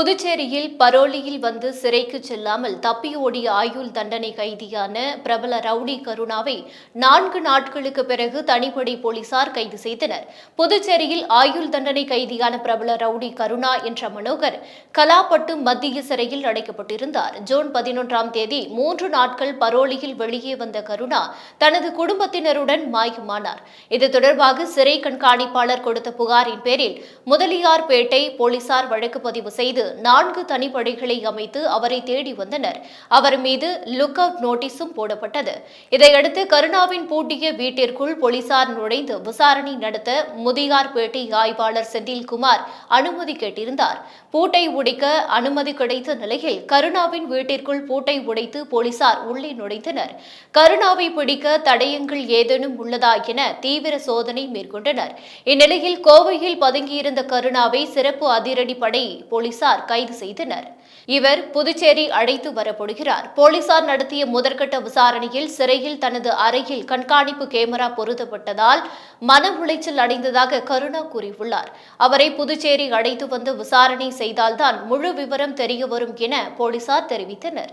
புதுச்சேரியில் பரோலியில் வந்து சிறைக்கு செல்லாமல் தப்பி ஓடிய ஆயுள் தண்டனை கைதியான பிரபல ரவுடி கருணாவை நான்கு நாட்களுக்கு பிறகு தனிப்படை போலீசார் கைது செய்தனர். புதுச்சேரியில் ஆயுள் தண்டனை கைதியான பிரபல ரவுடி கருணா என்ற மனோகர் கலாப்பட்டு மத்திய சிறையில் அடைக்கப்பட்டிருந்தார். ஜூன் பதினொன்றாம் தேதி மூன்று நாட்கள் பரோலியில் வெளியே வந்த கருணா தனது குடும்பத்தினருடன் மாயமானார். இது தொடர்பாக சிறை கண்காணிப்பாளர் கொடுத்த புகாரின் பேரில் முதலியார்பேட்டை போலீசார் வழக்கு பதிவு செய்து நான்கு தனிப்படைகளை அமைத்து அவரை தேடி வந்தனர். அவர் மீது லுக் அவுட் நோட்டீஸும் போடப்பட்டது. இதையடுத்து கருணாவின் பூட்டிய வீட்டிற்குள் போலீசார் நுழைந்து விசாரணை நடத்த முதியார்பேட்டை ஆய்வாளர் செந்தில்குமார் அனுமதி கேட்டிருந்தார். பூட்டை உடைக்க அனுமதி கிடைத்த நிலையில் கருணாவின் வீட்டிற்குள் பூட்டை உடைத்து போலீசார் உள்ளே நுழைந்தனர். கருணாவை பிடிக்க தடயங்கள் ஏதேனும் உள்ளதா என தீவிர சோதனை மேற்கொண்டனர். இந்நிலையில் கோவையில் பதுங்கியிருந்த கருணாவை சிறப்பு அதிரடிப்படை போலீசார் கைது செய்தனர். இவர் புதுச்சேரி அழைத்து வரப்படுகிறார். போலீசார் நடத்திய முதற்கட்ட விசாரணையில் சிறையில் தனது அறையில் கண்காணிப்பு கேமரா பொருத்தப்பட்டதால் மன உளைச்சல் அடைந்ததாக கருணா கூறியுள்ளார். அவரை புதுச்சேரி அழைத்து வந்து விசாரணை செய்தால்தான் முழு விவரம் தெரிய வரும் என போலீசார் தெரிவித்தனர்.